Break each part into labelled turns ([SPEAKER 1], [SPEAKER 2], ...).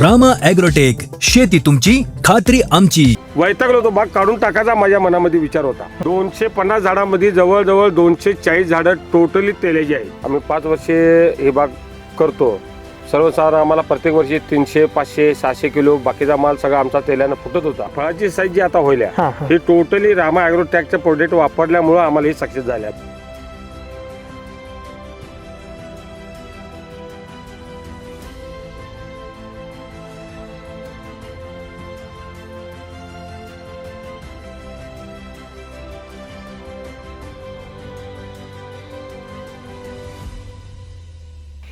[SPEAKER 1] Rama agrotech शेती तुमची खात्री आमची.
[SPEAKER 2] वैतागलो तो बाग काढून टाकायचा माझ्या मनामध्ये विचार होता. दोनशे पन्नास झाडामध्ये जवळजवळ दोनशे चाळीस झाडं टोटली तेलाची आहेत. आम्ही पाच वर्षे हे बाग करतो. सर्वसाधारण आम्हाला प्रत्येक वर्षी तीनशे पाचशे सहाशे किलो बाकीचा माल सगळा आमचा तेलानं फुटत होता. फळाची साईज जी आता होईल
[SPEAKER 3] हा,
[SPEAKER 2] टोटली रामा ॲग्रोटॅकचं प्रोडक्ट वापरल्यामुळं आम्हाला ही सक्सेस झाल्या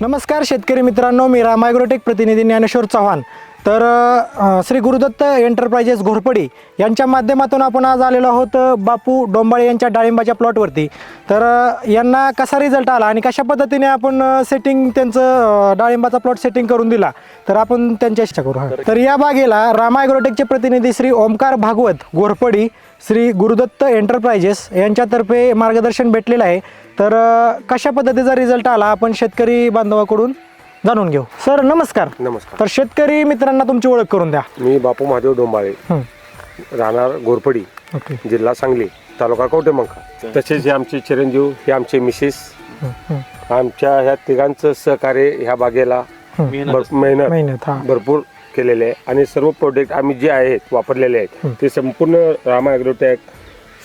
[SPEAKER 3] नमस्कार शेतकरी मित्रांनो. मी रामायग्रोटेक प्रतिनिधी ज्ञानेश्वर चव्हाण. तर अ, श्री गुरुदत्त एंटरप्राइजेस घोरपडी यांच्या माध्यमातून आपण आज आलेलो आहोत बापू डोंबाळे यांच्या डाळिंबाच्या प्लॉटवरती. तर अ, यांना कसा रिझल्ट आला आणि कशा पद्धतीने आपण सेटिंग त्यांचं अ, डाळिंबाचा प्लॉट सेटिंग करून दिला? तर आपण त्यांच्याशी करू. हा. तर या बागेला रामायग्रोटेकचे प्रतिनिधी श्री ओमकार भागवत घोरपडी श्री गुरुदत्त एंटरप्राइजेस यांच्यातर्फे मार्गदर्शन भेटलेलं आहे. तर अ, कशा पद्धतीचा रिझल्ट आला आपण शेतकरी बांधवाकडून? जाणून घेऊ. सर नमस्कार.
[SPEAKER 2] नमस्कार.
[SPEAKER 3] तर शेतकरी मित्रांना तुमची ओळख करून द्या.
[SPEAKER 2] मी बापू महादेव डोंबाळे.
[SPEAKER 3] हं.
[SPEAKER 2] राहणार घोरपडी
[SPEAKER 3] ओके.
[SPEAKER 2] जिल्हा सांगली तालुका कवटेमंका तसेच हे आमचे चिरंजीव हे आमचे मिसेस.
[SPEAKER 3] हं, हं.
[SPEAKER 2] आमच्या ह्या तिघांचं सहकार्य ह्या बागेला भर- मेहनत
[SPEAKER 3] मेहनत हा.
[SPEAKER 2] भरपूर केलेले आहे. आणि सर्व प्रोडक्ट आम्ही जे आहेत वापरलेले आहेत ते संपूर्ण रामा ॲग्रोटॅक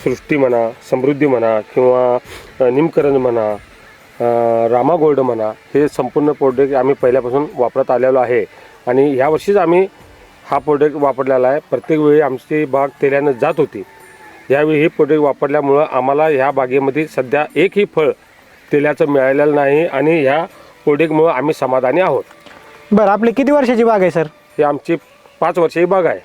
[SPEAKER 2] सृष्टी म्हणा समृद्धी म्हणा किंवा अ, निमकरण म्हणा रामा गोल्ड म्हणा हे संपूर्ण प्रोडक्ट आम्ही पहिल्यापासून वापरत आलेलो आहे. आणि ह्या वर्षीच आम्ही हा प्रोडक्ट वापरलेला आहे. प्रत्येक वेळी आमची बाग तेल्यानं जात होती. यावेळी हे प्रोडक्ट वापरल्यामुळं आम्हाला ह्या बागेमध्ये सध्या एकही फळ तेलाचं मिळालेलं नाही आणि ह्या प्रोडक्टमुळं आम्ही समाधानी आहोत.
[SPEAKER 3] बरं आपली किती वर्षाची बाग आहे सर?
[SPEAKER 2] ही आमची पाच वर्षाची बाग आहे.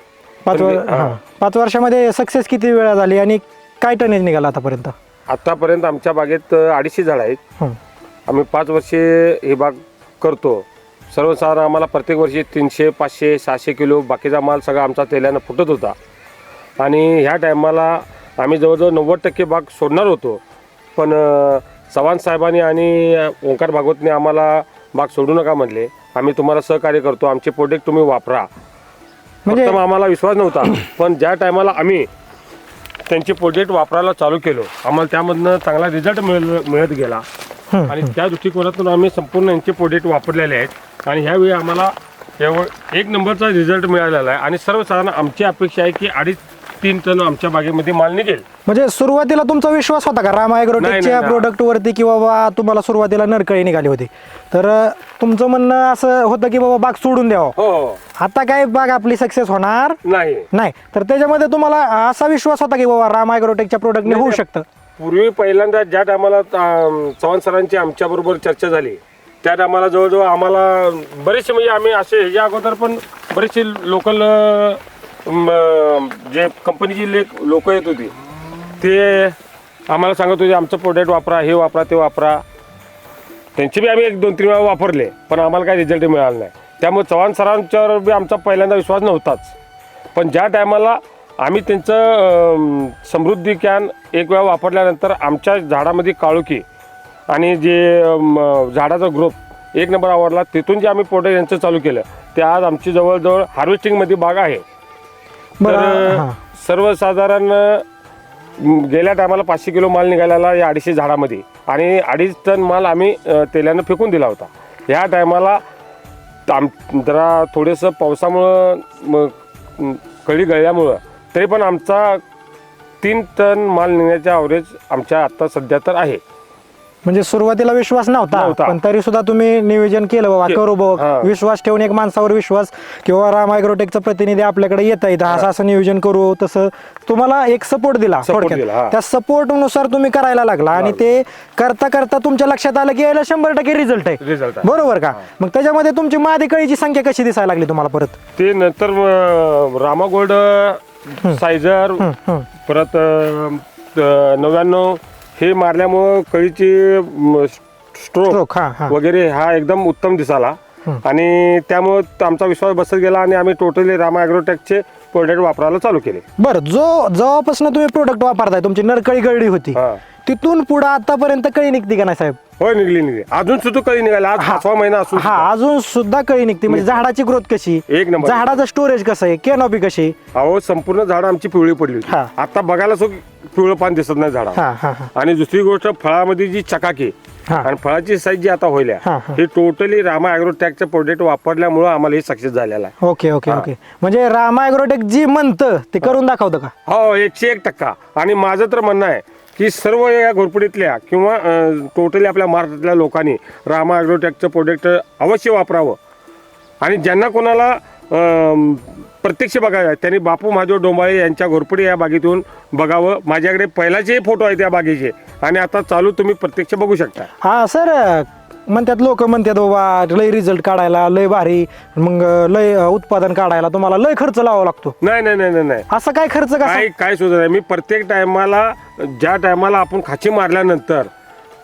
[SPEAKER 3] पाच वर
[SPEAKER 2] हा.
[SPEAKER 3] हा. पाच वर्षामध्ये सक्सेस किती वेळा झाली आणि काय टनेज निघाला आतापर्यंत?
[SPEAKER 2] आतापर्यंत आमच्या बागेत अडीचशे झाड आहेत. आम्ही पाच वर्षे ही बाग करतो. सर्वसाधारण आम्हाला प्रत्येक वर्षी तीनशे पाचशे सहाशे किलो बाकीचा माल सगळा आमचा तेलानं फुटत होता. आणि ह्या टायमाला आम्ही जवळजवळ नव्वद टक्के बाग सोडणार होतो. पण चव्हाण साहेबांनी आणि ओंकार भागवतने आम्हाला बाग सोडू नका म्हणले. आम्ही तुम्हाला सहकार्य करतो. आमचे प्रोडक्ट तुम्ही वापरा.
[SPEAKER 3] म्हणजे-
[SPEAKER 2] आम्हाला विश्वास नव्हता. पण ज्या टायमाला आम्ही त्यांचे प्रोजेक्ट वापरायला चालू केलो. आम्हाला त्यामधनं चांगला रिझल्ट मिळ मिळत गेला. आणि त्या दृष्टिकोनातून आम्ही संपूर्ण यांचे प्रोजेक्ट वापरलेले आहेत. आणि ह्यावेळी आम्हाला एवढ एक नंबरचा रिझल्ट मिळालेला आहे. आणि सर्वसाधारण आमची अपेक्षा आहे की अडीच तीन टन आमच्या बागेमध्ये माल निघेल.
[SPEAKER 3] म्हणजे सुरुवातीला तुमचा विश्वास होता का? रामा
[SPEAKER 2] नाही,
[SPEAKER 3] ॲग्रोटेकच्या
[SPEAKER 2] नाही.
[SPEAKER 3] प्रोडक्ट वरती की बाबा तुम्हाला सुरुवातीला नरकळी निघाली होती. तर अ, तुमचं म्हणणं असं होतं की बाबा बाग सोडून द्यावं.
[SPEAKER 2] हो. हो
[SPEAKER 3] आता काय बाग आपली सक्सेस होणार?
[SPEAKER 2] नाही.
[SPEAKER 3] नाही. तर त्याच्यामध्ये तुम्हाला असा विश्वास होता की बाबा राम ॲग्रोटेकच्या प्रोडक्टने होऊ. शकतं?
[SPEAKER 2] पूर्वी पहिल्यांदा ज्या टायमाला चव्हाण सरांची आमच्याबरोबर चर्चा झाली त्या टायमाला जवळजवळ आम्हाला बरेचसे म्हणजे आम्ही असे ह्याच्या अगोदर पण बरेचसे लोकल जे कंपनीची लेख लोक येत होती ते आम्हाला सांगत होते आमचं प्रोडक्ट वापरा हे वापरा ते वापरा. त्यांचे बी आम्ही एक दोन तीन वेळा वापरले पण आम्हाला काही रिझल्ट मिळाला नाही. त्यामुळे चव्हाण सरांच्यावर बी आमचा पहिल्यांदा विश्वास नव्हताच. पण ज्या टायमाला आम्ही त्यांचं समृद्धी कॅन एक वेळा वापरल्यानंतर आमच्या झाडामध्ये काळुकी आणि जे झाडाचा ग्रोथ एक नंबर आवडला तिथून जे आम्ही प्रोडक्ट यांचं चालू केलं ते आज आमची जवळजवळ हार्वेस्टिंगमध्ये बाग आहे.
[SPEAKER 3] बरं
[SPEAKER 2] तर
[SPEAKER 3] हां.
[SPEAKER 2] सर्वसाधारण अं, गेल्या टायमाला पाचशे किलो माल निघालेला या अडीचशे झाडामध्ये. आणि अडीच टन माल आम्ही अं, तेलानं फेकून दिला होता. ह्या टायमाला आम जरा थोडंसं पावसामुळं म- म- कळी गळल्यामुळं तरी पण आमचा तीन टन माल निघण्याचा ॲव्हरेज आमच्या आत्ता सध्या तर आहे.
[SPEAKER 3] म्हणजे सुरुवातीला विश्वास नव्हता
[SPEAKER 2] नव्हता.
[SPEAKER 3] पण तरी सुद्धा तुम्ही नियोजन केलं बाबा करू बघ. विश्वास ठेवून एक माणसावर विश्वास किंवा राम ॲग्रोटेकचा प्रतिनिधी आपल्याकडे येत आहेत असं असं नियोजन करू तसं तुम्हाला एक सपोर्ट दिला
[SPEAKER 2] Support
[SPEAKER 3] थोडक्यात.
[SPEAKER 2] दिला, हा.
[SPEAKER 3] त्या सपोर्टनुसार तुम्ही करायला लागला आणि ते करता करता तुमच्या लक्षात आलं की याला शंभर टक्के रिझल्ट आहे
[SPEAKER 2] आहे
[SPEAKER 3] बरोबर का मग त्याच्यामध्ये तुमची मादी कळीची संख्या कशी दिसायला लागली तुम्हाला परत
[SPEAKER 2] ते नंतर अं, रामा गोल्ड सायझर. परत नव्याण्णव हे मारल्यामुळं कळीची स्ट्रोक
[SPEAKER 3] हा, हा.
[SPEAKER 2] वगैरे हा एकदम उत्तम दिसाला आणि त्यामुळं आमचा विश्वास बसत गेला आणि आम्ही टोटली रामा ॲग्रोटेकचे प्रोडक्ट वापरायला चालू केले
[SPEAKER 3] बरं जो जेव्हापासून तुम्ही प्रोडक्ट वापरताय तुमची नरकळी गळली होती
[SPEAKER 2] हा.
[SPEAKER 3] तिथून पुढे आतापर्यंत कळी निघते का नाही साहेब?
[SPEAKER 2] होय निघली निघली. अजून सुद्धा कळी निघाली. आज पाचवा महिना असून
[SPEAKER 3] हा अजून सुद्धा कळी निघते. म्हणजे झाडाची ग्रोथ कशी?
[SPEAKER 2] एक नंबर.
[SPEAKER 3] झाडाचं स्टोरेज कसं आहे? केनॉपी कशी?
[SPEAKER 2] अहो संपूर्ण झाड आमची पिवळी पडली
[SPEAKER 3] हा.
[SPEAKER 2] आता बघायला सुद्धा पिवळं पान दिसत नाही झाडा
[SPEAKER 3] हा हा हा.
[SPEAKER 2] आणि दुसरी गोष्ट फळामध्ये जी चकाकी
[SPEAKER 3] हा.
[SPEAKER 2] आणि फळाची साईज जी आता होईल
[SPEAKER 3] हा, हा.
[SPEAKER 2] हे टोटली रामा ॲग्रोटॅकचं प्रोडक्ट वापरल्यामुळे आम्हाला हे सक्सेस झालेलं आहे.
[SPEAKER 3] Okay okay okay. म्हणजे रामा ॲग्रोटेक जी म्हणतं ते करून दाखवतं का?
[SPEAKER 2] हो एकशे एक टक्का. आणि माझं तर म्हणणं आहे की सर्व या घोरपडीतल्या किंवा टोटली आपल्या महाराष्ट्रातल्या लोकांनी रामा ॲग्रोटेकचं प्रोडक्ट अवश्य वापरावं. आणि ज्यांना कोणाला प्रत्यक्ष बघायला त्यांनी बापू महादेव डोंबाळे यांच्या घोरपडी या बागेतून बघावं. माझ्याकडे पहिलाचे फोटो आहेत त्या बागेचे. आणि आता चालू तुम्ही प्रत्यक्ष बघू शकता.
[SPEAKER 3] हा सर म्हणतात लोक म्हणतात बाबा लय रिझल्ट काढायला लय भारी मग लय उत्पादन काढायला तुम्हाला लय खर्च लावावा लागतो.
[SPEAKER 2] नाही नाही नाही नाही नाही.
[SPEAKER 3] असं काय खर्च
[SPEAKER 2] काय काय सुद्धा नाही. मी प्रत्येक टायमाला ज्या टायमाला आपण खाची मारल्यानंतर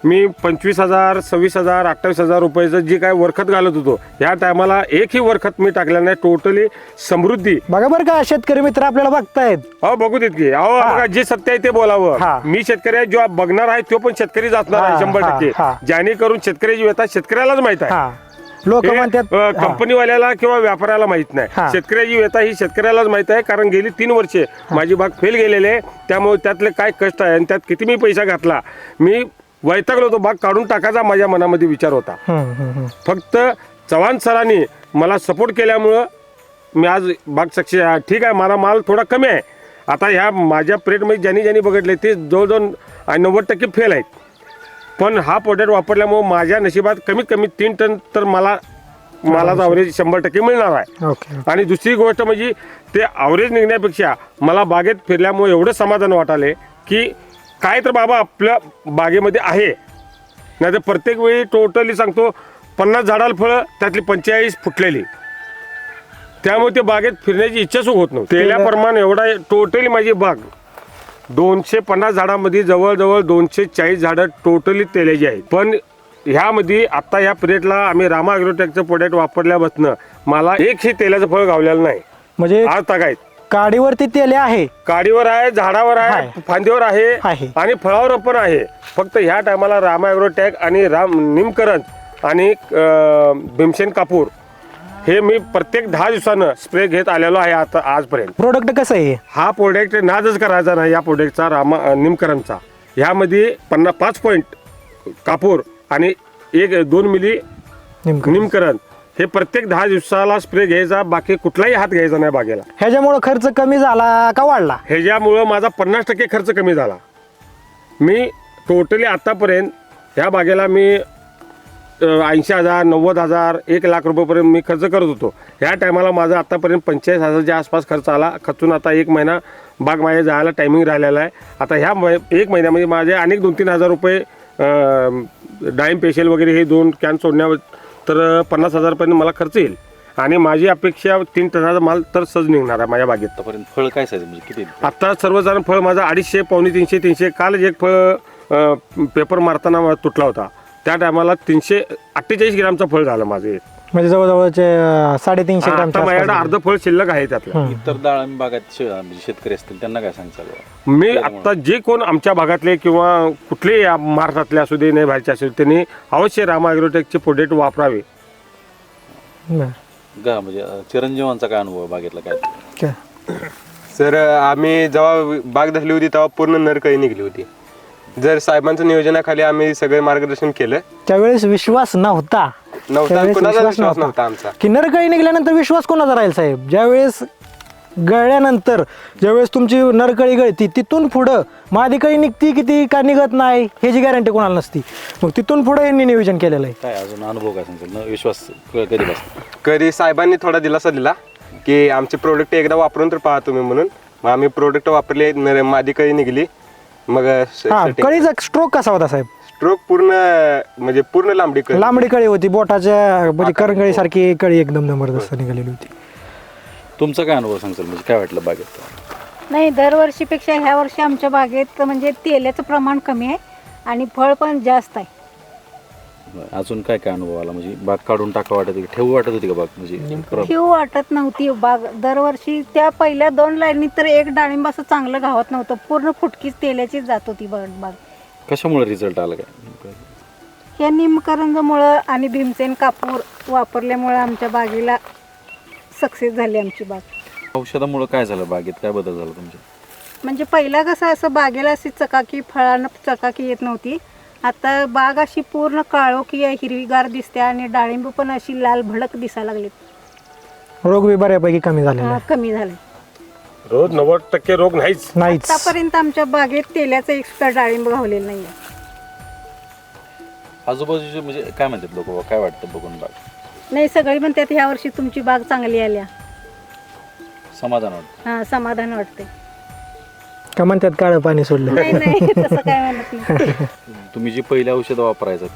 [SPEAKER 2] मी पंचवीस हजार सव्वीस हजार अठ्ठावीस हजार रुपयाचं जी काय वरखत घालत होतो ह्या टायमाला एकही वरखत मी टाकलं नाही. टोटली समृद्धी.
[SPEAKER 3] बघा बरं का शेतकरी मित्र आपल्याला बघतायत.
[SPEAKER 2] अहो बघू देत की. अहो बघा जे सत्य आहे ते
[SPEAKER 3] हा.
[SPEAKER 2] बोलावं मी शेतकरी आहे जो बघणार आहे तो पण शेतकरीच असणार
[SPEAKER 3] हा,
[SPEAKER 2] आहे शंभर
[SPEAKER 3] हा,
[SPEAKER 2] टक्के. जेणेकरून शेतकऱ्याची व्यथा शेतकऱ्यालाच माहीत आहे.
[SPEAKER 3] हा. लोक म्हणतात
[SPEAKER 2] अ,
[SPEAKER 3] हा.
[SPEAKER 2] कंपनीवाल्याला किंवा व्यापाऱ्याला माहीत नाही. शेतकऱ्याची व्यथा ही शेतकऱ्यालाच माहीत आहे कारण गेली तीन वर्षे माझी बाग फेल गेलेली आहे. त्यामुळे त्यातले काय कष्ट आहे आणि त्यात किती मी पैसा घातला. मी वैतागलो होतो बाग काढून टाकायचा माझ्या मनामध्ये विचार होता. फक्त चव्हाण सरांनी मला सपोर्ट केल्यामुळं मी आज बाग सक्सेस ठीक आहे मला माल थोडा कमी आहे. आता ह्या माझ्या प्लेटमध्ये ज्यांनी ज्यांनी बघितले ते जवळजवळ नव्वद टक्के फेल आहेत. पण हा प्रोडक्ट वापरल्यामुळे माझ्या नशिबात कमीत कमी तीन टन तर मला मला ॲव्हरेज शंभर टक्के मिळणार आहे. आणि दुसरी गोष्ट म्हणजे ते ॲव्हरेज निघण्यापेक्षा मला बागेत फिरल्यामुळे एवढं समाधान वाटाले की काय तर बाबा आपल्या बागेमध्ये आहे. नाही तर प्रत्येक वेळी टोटली सांगतो पन्नास झाडाला फळं त्यातली पंचेचाळीस फुटलेली. त्यामुळे ते बागेत फिरण्याची इच्छाच होत नव्हती. तेल्याप्रमाणे एवढा टोटली माझी बाग दोनशे पन्नास झाडामध्ये जवळजवळ दोनशे चाळीस झाडं टोटली तेल्याची आहेत. पण ह्यामध्ये आता ह्या पिरियडला आम्ही रामा अॅग्रोटेकचं प्रोडक्ट वापरल्यापासून मला एकही तेलाचं फळ गावलेलं नाही.
[SPEAKER 3] म्हणजे
[SPEAKER 2] आज तागायत
[SPEAKER 3] काडीवरती तेले आहे.
[SPEAKER 2] काडीवर आहे झाडावर आहे
[SPEAKER 3] आहे.
[SPEAKER 2] फांदीवर आहे
[SPEAKER 3] आहे.
[SPEAKER 2] आणि फळावर पण आहे. फक्त ह्या टायमाला रामा अॅग्रोटॅक आणि राम निमकरण आणि अं, भीमसेन कापूर हे मी प्रत्येक दहा दिवसानं स्प्रे घेत आलेलो आहे आता आजपर्यंत.
[SPEAKER 3] प्रोडक्ट कसं आहे
[SPEAKER 2] हा? प्रोडक्ट नाजच करायचा नाही या प्रोडक्टचा रामा अं, निमकरणचा. ह्यामध्ये पन्नास पाच पॉईंट कापूर आणि एक दोन मिली
[SPEAKER 3] नेमकं
[SPEAKER 2] निमकरण. हे प्रत्येक दहा दिवसाला स्प्रे घ्यायचा बाकी कुठलाही हात घ्यायचा नाही बागेला.
[SPEAKER 3] ह्याच्यामुळं खर्च कमी झाला का वाढला?
[SPEAKER 2] ह्याच्यामुळं माझा पन्नास टक्के खर्च कमी झाला. मी टोटली आत्तापर्यंत ह्या बागेला मी ऐंशी हजार नव्वद हजार एक लाख रुपयेपर्यंत मी खर्च करत होतो. ह्या टायमाला माझा आत्तापर्यंत पंचेचाळीस हजारच्या आसपास खर्च आला. खर्चून आता एक महिना बाग माझ्या जायला टायमिंग राहिलेला आहे. आता ह्या मै- एक महिन्यामध्ये माझे अनेक दोन तीन हजार रुपये डाळिंब पेशल वगैरे हे दोन कॅन सोडण्यावर तर पन्नास हजारपर्यंत मला खर्च येईल. आणि माझी अपेक्षा तीन टनाचा माल तर सहज निघणार आहे माझ्या बागेत.
[SPEAKER 4] आतापर्यंत फळ काय साईज म्हणजे किती?
[SPEAKER 2] आता सर्वसाधारण फळ माझं अडीचशे पावणे तीनशे तीनशे. काल एक फळ अं, पेपर मारताना मला तुटला होता. त्या टायमाला तीनशे अठ्ठेचाळीस ग्रामचं फळ झालं माझं.
[SPEAKER 3] म्हणजे जवळजवळचे साडेतीनशे
[SPEAKER 2] आता माझ्याकडे. अर्ध फळ शिल्लक आहे त्यातलं
[SPEAKER 4] इतर डाळिंब बागात शे- म्हणजे शेतकरी असतील त्यांना काय सांगचाल
[SPEAKER 2] मी आता जे कोण आमच्या भागातले किंवा कुठलेही या महाराष्ट्रातले असू दे नाही बाहेरचे असू दे त्यांनी अवश्य रामा ॲग्रोटेकचे प्रोडक्ट वापरावे.
[SPEAKER 4] गा म्हणजे अं, चिरंजीवांचा काय अनुभव आहे बागेतला काय
[SPEAKER 3] काय?
[SPEAKER 5] सर आम्ही जेव्हा बाग धरली होती तेव्हा पूर्ण नरकळी निघली होती जर साहेबांच्या नियोजनाखाली आम्ही सगळे मार्गदर्शन केलं
[SPEAKER 3] त्यावेळेस विश्वास नव्हता.
[SPEAKER 5] नव्हता.
[SPEAKER 3] त्यावेळेस
[SPEAKER 5] कुणाचा विश्वास नव्हता. आमचा.
[SPEAKER 3] की नरकळी निघाल्यानंतर विश्वास कोणाचा राहील साहेब? ज्यावेळेस गळल्यानंतर ज्यावेळेस तुमची नरकळी गळती तिथून पुढं मादी कळी निघती किती का निघत नाही ह्याची गॅरंटी कोणाला नसती. मग तिथून पुढं यांनी नियोजन केलेलं आहे.
[SPEAKER 4] काय अजून अनुभव काय न विश्वास क- कधी बसला?
[SPEAKER 5] कधी साहेबांनी थोडा दिलासा दिला की आमचे प्रोडक्ट एकदा वापरून तर पहा तुम्ही म्हणून. मग आम्ही प्रोडक्ट वापरले नर- मादी कळी निघली मग
[SPEAKER 3] हा कळीचा स्ट्रोक कसा होता साहेब?
[SPEAKER 5] स्ट्रोक पूर्ण म्हणजे पूर्ण लांबडी कळी.
[SPEAKER 3] लांबडी कळी होती बोटाच्या म्हणजे करंगळी सारखी कळी एकदम जबरदस्त निघालेली होती.
[SPEAKER 4] तुमचा काय अनुभव सांगचाल म्हणजे काय वाटलं बागेत?
[SPEAKER 6] नाही दरवर्षीपेक्षा ह्या वर्षी आमच्या बागेत म्हणजे तेलाचं प्रमाण कमी आहे आणि फळ पण जास्त आहे.
[SPEAKER 4] अजून काय काय अनुभव आला? म्हणजे बाग काढून टाका वाटत होती ठेवू वाटत होती का बाग? म्हणजे प्र-
[SPEAKER 6] ठेवू वाटत नव्हती. बाग दरवर्षी त्या पहिल्या दोन लाईनी तर एक डाळिंब असं चांगलं गावत नव्हतं. पूर्ण फुटकीच तेल्याचीच जात होती बाग बाग.
[SPEAKER 4] कशामुळे रिझल्ट आला काय?
[SPEAKER 6] या निमकरंजमुळं आणि भीमसेन कापूर वापरल्यामुळं आमच्या बागेला सक्सेस झाली आमची बाग.
[SPEAKER 4] औषधामुळे काय झालं बागेत? काय बदल झाला तुमच्या?
[SPEAKER 6] म्हणजे पहिला कसं असं बागेला अशी चकाकी फळांना चकाकी येत नव्हती. आता बाग अशी पूर्ण काळोखी आहे हिरवीगार दिसते आणि डाळिंब पण अशी लाल भडक दिसायला लागलीत.
[SPEAKER 3] रोग बी बऱ्यापैकी कमी झालेला
[SPEAKER 6] हा,
[SPEAKER 3] आहे.
[SPEAKER 6] कमी झाले.
[SPEAKER 2] रोज नव्वद टक्के रोग नाहीच.
[SPEAKER 3] नाहीच.
[SPEAKER 6] आतापर्यंत आमच्या बागेत तेल्याचं एक सुद्धा डाळिंब घावलेलं नाही
[SPEAKER 4] आजूबाजूचे म्हणजे काय म्हणतात लोक काय वाटतं बघून बाग?
[SPEAKER 6] नाही सगळे म्हणतात ह्या वर्षी तुमची बाग चांगली आल्या
[SPEAKER 4] समाधान वाटतं.
[SPEAKER 6] हा समाधान वाटते
[SPEAKER 3] का म्हणतात काळं पाणी सोडलं?
[SPEAKER 6] नाही नाही तसं काय म्हणत नाही.
[SPEAKER 4] तुम्ही जी पहिली औषधं वापरायचं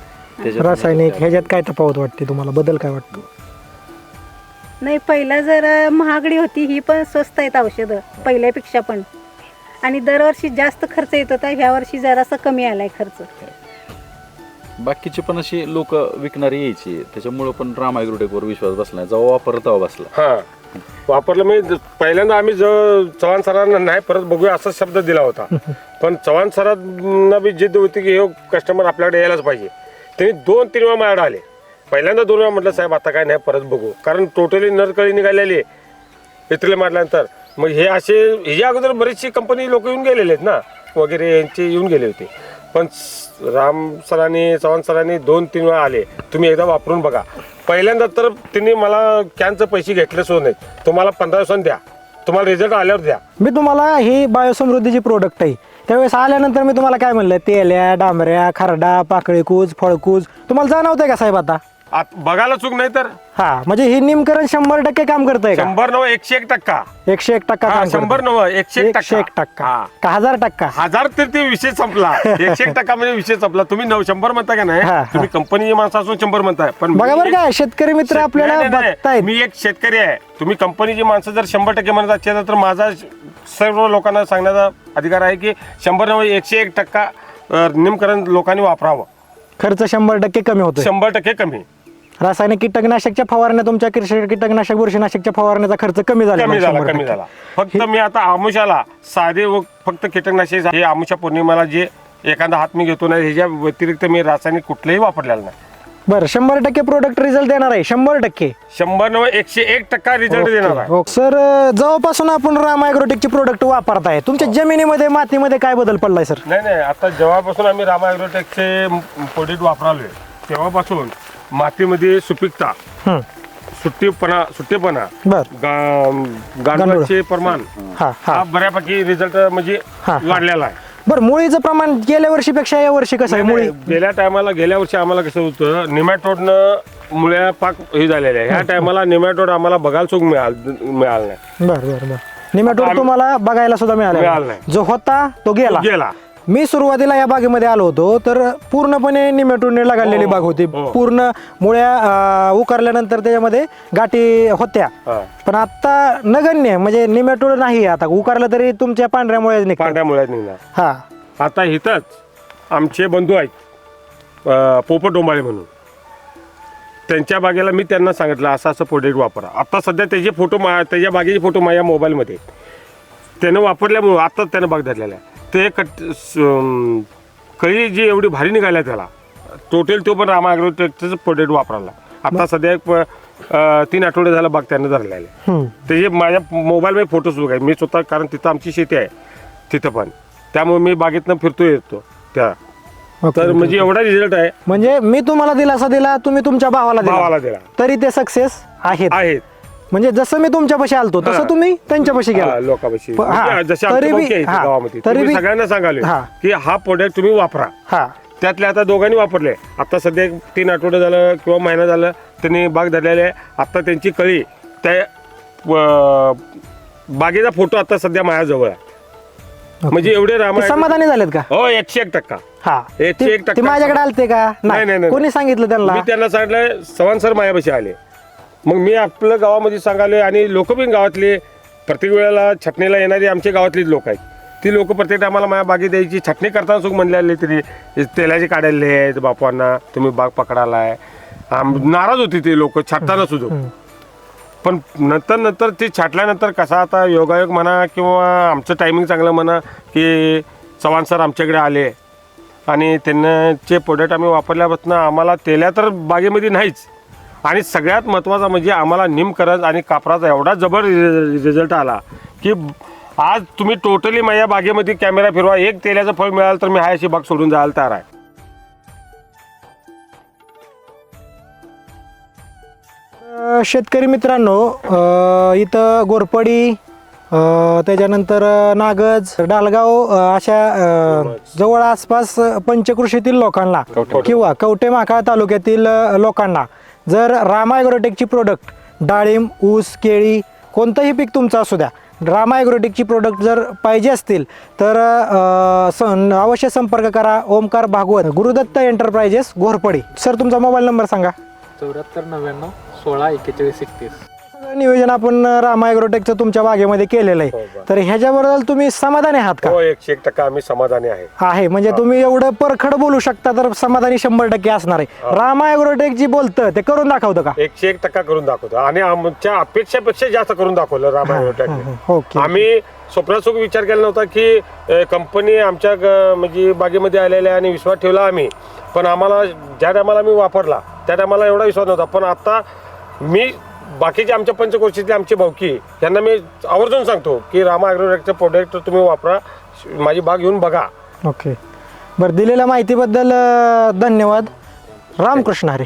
[SPEAKER 4] त्याच्यात
[SPEAKER 3] रासायनिक ह्याच्यात काय तफावत वाटते तुम्हाला? बदल काय वाटतो?
[SPEAKER 6] नाही पहिला जरा महागडी होती ही पण स्वस्त आहेत औषधं पहिल्यापेक्षा पण. आणि दरवर्षी जास्त खर्च येत होता ह्या वर्षी जरासा कमी आलाय खर्च.
[SPEAKER 4] बाकीचे पण अशी लोक विकणारी यायची त्याच्यामुळे पण राम ॲग्रोटेकवर विश्वास बसला. जेव्हा वापरत तेव्हा बसला.
[SPEAKER 2] हा. वापरलं मी ज- पहिल्यांदा आम्ही जो चव्हाण सरांना नाही परत बघूया असा शब्द दिला होता. पण चव्हाण सरांना बी जिद्द होती की हे कस्टमर आपल्याकडे यायलाच पाहिजे. त्यांनी दोन तीन वेळा माझ्याकडे आले. पहिल्यांदा दोन वेळा म्हटलं साहेब आता काय नाही परत बघू. कारण टोटली नरकळी निघालेली इथले मारल्यानंतर मग हे असे ह्याच्या अगोदर बरीचशी कंपनी लोक येऊन गेलेले आहेत ना वगैरे यांचे येऊन गेले होते. पण राम सरांनी चव्हाण सरांनी दोन तीन वेळा आले. तुम्ही एकदा वापरून बघा. पहिल्यांदा तर त्यांनी मला कॅनचं पैसे घेतले सुद्धा नाही तुम्हाला पंधरा दिवसांनी द्या. तुम्हाला रिझल्ट आल्यावर द्या.
[SPEAKER 3] मी तुम्हाला ही बायोसमृद्धीची प्रोडक्ट आहे. त्यावेळेस आल्यानंतर मी तुम्हाला काय म्हणलं? तेल्या डांबऱ्या खरडा पाकळीकूज फळकूज. तुम्हाला जाणवतंय का साहेब आता?
[SPEAKER 2] आत- बघायला चूक नाही तर?
[SPEAKER 3] हा म्हणजे ही निमकरण शंभर टक्के काम करतंय का?
[SPEAKER 2] शंभर नव एकशे एक टक्का.
[SPEAKER 3] एकशे एक टक्का
[SPEAKER 2] हा,
[SPEAKER 3] काम
[SPEAKER 2] शंभर
[SPEAKER 3] करतंय.
[SPEAKER 2] नव एकशे एक
[SPEAKER 3] एकशे एक
[SPEAKER 2] टक्का. हा.
[SPEAKER 3] का हजार टक्का?
[SPEAKER 2] हजार तर ते विषय संपला. एकशे एक टक्का म्हणजे विषय संपला. तुम्ही नऊ शंभर म्हणता का नाही?
[SPEAKER 3] हा, हा.
[SPEAKER 2] तुम्ही कंपनीचे माणसं असून शंभर म्हणताय. पण
[SPEAKER 3] बघा
[SPEAKER 2] मी
[SPEAKER 3] बरं
[SPEAKER 2] एक-
[SPEAKER 3] का शेतकरी मित्र
[SPEAKER 2] शेत-
[SPEAKER 3] आपल्याला
[SPEAKER 2] नाही, नाही, नाही.
[SPEAKER 3] बघतायत.
[SPEAKER 2] मी एक शेतकरी आहे. तुम्ही कंपनीची माणसं जर शंभर टक्के म्हणत असेल तर माझा सर्व लोकांना सांगण्याचा अधिकार आहे की शंभर नव्हे एकशे एक टक्का अ, निमकरण लोकांनी वापरावं.
[SPEAKER 3] खर्च शंभर टक्के कमी होतोय.
[SPEAKER 2] शंभर टक्के कमी.
[SPEAKER 3] रासायनिक कीटकनाशकच्या फवारण्या तुमच्या कृषी कीटकनाशक बुरशीनाशकच्या फवारण्याचा खर्च कमी झाला
[SPEAKER 2] कमी झाला कमी. झाला. फक्त मी आता आमुषाला साधे व फक्त कीटकनाशक हे आमुषा पौर्णिमेला जे एखादा हात मी घेतो नाही ह्याच्या व्यतिरिक्त मी रासायनिक कुठलंही वापरलेलं नाही.
[SPEAKER 3] बरं शंभर टक्के प्रोडक्ट रिझल्ट देणार आहे शंभर टक्के.
[SPEAKER 2] शंभर नव्हे एकशे एक टक्का रिझल्ट देणार आहे.
[SPEAKER 3] सर अं, जेव्हापासून आपण राम ॲग्रोटेकचे प्रोडक्ट वापरताय. तुमच्या जमिनीमध्ये मातीमध्ये काय बदल पडलाय सर?
[SPEAKER 2] नाही नाही आता जेव्हापासून आम्ही रामा ॲग्रोटेकचे प्रोडक्ट वापरालोय तेव्हापासून मातीमध्ये सुपीकता. सुट्टीपणा सुट्टीपणा.
[SPEAKER 3] बर.
[SPEAKER 2] गा- गांडूळाचे प्रमाण.
[SPEAKER 3] हा
[SPEAKER 2] हा.
[SPEAKER 3] हा
[SPEAKER 2] बऱ्यापैकी रिझल्ट म्हणजे
[SPEAKER 3] हा, हा.
[SPEAKER 2] वाढलेला आहे.
[SPEAKER 3] बरं मुळीचं प्रमाण गेल्या वर्षीपेक्षा या वर्षी कसं आहे? मुळी
[SPEAKER 2] गेल्या टायमाला गेल्या वर्षी आम्हाला कसं होतं निमॅटोडनं मुळ्या पाक हे झालेल्या आहे ह्या टायमाला निमॅटोड आम्हाला बघायला चूक मिळाल मिळाला नाही.
[SPEAKER 3] बर बर बर. निमॅटोड तुम्हाला बघायला सुद्धा
[SPEAKER 2] मिळाला
[SPEAKER 3] मिळाला
[SPEAKER 2] नाही.
[SPEAKER 3] जो होता तो गेला.
[SPEAKER 2] गेला.
[SPEAKER 3] मी सुरुवातीला या बागेमध्ये आलो होतो तर पूर्णपणे निमेटोडने लागलेली
[SPEAKER 2] हो,
[SPEAKER 3] बाग होती.
[SPEAKER 2] हो.
[SPEAKER 3] पूर्ण मुळ्या अं, उकारल्यानंतर त्याच्यामध्ये गाठी होत्या. पण आता नगण्य म्हणजे निमेटोड नाही आता. उकारलं तरी तुमच्या पांढऱ्या मुळ्याच निघतात
[SPEAKER 2] पांढऱ्या मुळ्यात निघणार.
[SPEAKER 3] हा.
[SPEAKER 2] आता इथंच आमचे बंधू आहेत अं, पोपट डोंबाळे म्हणून. त्यांच्या बागेला मी त्यांना सांगितलं असं असं प्रोडक्ट वापरा. आता सध्या त्याचे फोटो मा त्याच्या बागेचे फोटो माझ्या मोबाईलमध्ये आहेत. त्यानं वापरल्यामुळं आत्ताच त्यानं बाग धरलेला आहे. ते कट स- कळी जी एवढी भारी निघाल्या त्याला टोटल तो पण रामा ॲग्रोटेकचं प्रोडक्ट वापरायला. आता सध्या एक प- अं, तीन आठवडे झाला बाग त्यानं धरलेला.
[SPEAKER 3] हम्म.
[SPEAKER 2] त्याचे माझ्या मोबाईलमध्ये फोटो सुरू आहे मी स्वतः कारण तिथं आमची शेती आहे तिथं पण. त्यामुळे मी बागेतनं फिरतो येतो त्या. तर. म्हणजे एवढा रिझल्ट आहे.
[SPEAKER 3] म्हणजे मी तुम्हाला दिलासा दिला तुम्ही तुमच्या भावाला
[SPEAKER 2] भावाला
[SPEAKER 3] दिला
[SPEAKER 2] दिला.
[SPEAKER 3] तरी ते सक्सेस आहेत.
[SPEAKER 2] आहेत.
[SPEAKER 3] म्हणजे जसं मी तुमच्यापाशी आलतो तसं. तुम्ही त्यांच्यापाशी गेला.
[SPEAKER 2] लोकांपाशी.
[SPEAKER 3] प- हा.
[SPEAKER 2] म्हणजे जसे
[SPEAKER 3] तरी बी-
[SPEAKER 2] भाऊकी आहेत
[SPEAKER 3] हा.
[SPEAKER 2] गावामध्ये.
[SPEAKER 3] तरी
[SPEAKER 2] तुम्ही
[SPEAKER 3] बी-
[SPEAKER 2] सगळ्यांना सांगाले
[SPEAKER 3] हा.
[SPEAKER 2] की हा प्रोडक्ट तुम्ही वापरा.
[SPEAKER 3] हा.
[SPEAKER 2] त्यातले आता दोघांनी वापरले. आता सध्या एक तीन आठवडे झालं किंवा महिना झालं त्यांनी बाग धरलेले आहे. आता त्यांची कळी त्या बागेचा फोटो आता सध्या माझ्याजवळ आहे. म्हणजे एवढे रामा
[SPEAKER 3] ते समाधानी झालेत का?
[SPEAKER 2] हो एकशे एक टक्का.
[SPEAKER 3] हा.
[SPEAKER 2] एकशे
[SPEAKER 3] ते
[SPEAKER 2] एक टक्का.
[SPEAKER 3] ते माझ्याकडे आलते का?
[SPEAKER 2] नाही, नाही, नाही.
[SPEAKER 3] कोणी सांगितलं त्यांना?
[SPEAKER 2] मी त्यांना सांगितलं सवन सर माझ्यापाशी आले. मग मी आपलं गावामध्ये सांगाले आणि लोक पण गावातले प्रत्येक वेळेला छटणीला येणारी आमच्या गावातलीच लोक आहेत. ती लोक प्रत्येक टायमाला माझ्या बागेत द्यायची छटणी करताना सुख म्हणले आले तरी तेलाचे काढलेले आहेत बापांना तुम्ही बाग पकडालाय. आम- नाराज होती ते लोक छाटताना सुद्धा. पण नंतर नंतर ते छाटल्यानंतर कसा आता योगायोग म्हणा किंवा आमचं टायमिंग चांगलं म्हणा की चव्हाण सर आमच्याकडे आले आणि त्यांचे प्रोडक्ट आम्ही वापरल्यापासून आम्हाला तेल्या तर बागेमध्ये नाहीच. आणि सगळ्यात महत्त्वाचा म्हणजे आम्हाला निमकरंज आणि कापराचा एवढा जबर रिझल्ट आला की आज तुम्ही टोटली माझ्या बागेमध्ये कॅमेरा फिरवा एक तेल्याचं फळ मिळालं तर मी हाय अशी बाग सोडून जायला तयार आहे.
[SPEAKER 3] अ, शेतकरी मित्रांनो अ, इथं गोरपडी अ, त्याच्यानंतर नागज डालगाव अ, अशा अ, जवळ आसपास पंचकृषीतील लोकांना किंवा कवटे माकाळ तालुक्यातील अ, लोकांना. जर रामा ॲग्रोटेकची प्रोडक्ट डाळिंब ऊस केळी कोणतंही पीक तुमचं असू द्या रामा ॲग्रोटेकची प्रोडक्ट जर पाहिजे असतील तर स- अवश्य संपर्क करा. ओमकार भागवत गुरुदत्त एंटरप्राइजेस घोरपडी. सर तुमचा मोबाईल नंबर सांगा.
[SPEAKER 7] चौऱ्याहत्तर नव्याण्णव सोळा एक्केचाळीस एकतीस.
[SPEAKER 3] नियोजन आपण रामा ॲग्रोटेकचं तुमच्या बागेमध्ये केलेलं आहे. तर ह्याच्याबद्दल तुम्ही समाधानी आहात का?
[SPEAKER 2] हो एकशे एक टक्का आम्ही समाधानी आहे.
[SPEAKER 3] आहे म्हणजे तुम्ही एवढं परखड बोलू शकता तर समाधानी शंभर टक्के असणार आहे. रामा ॲग्रोटेक जी बोलतं ते करून दाखवतं का?
[SPEAKER 2] एकशे एक टक्का करून दाखवतो. आणि आमच्या अपेक्षापेक्षा जास्त करून दाखवलं रामायण
[SPEAKER 3] ओके.
[SPEAKER 2] आम्ही स्वप्नासुख विचार केला नव्हता की कंपनी आमच्या म्हणजे बागेमध्ये आलेल्या आणि विश्वास ठेवला आम्ही. पण आम्हाला ज्या टायमाला आम्ही वापरला त्या टायमाला एवढा विश्वास नव्हता. पण आता मी बाकीचे आमच्या पंचकोशीतले आमचे भाऊकी यांना मी आवर्जून सांगतो की रामा ॲग्रोटेकचं प्रोडक्ट तुम्ही वापरा माझी बाग येऊन बघा.
[SPEAKER 3] ओके. बरं दिलेल्या माहितीबद्दल अं, धन्यवाद. रामकृष्ण हरी.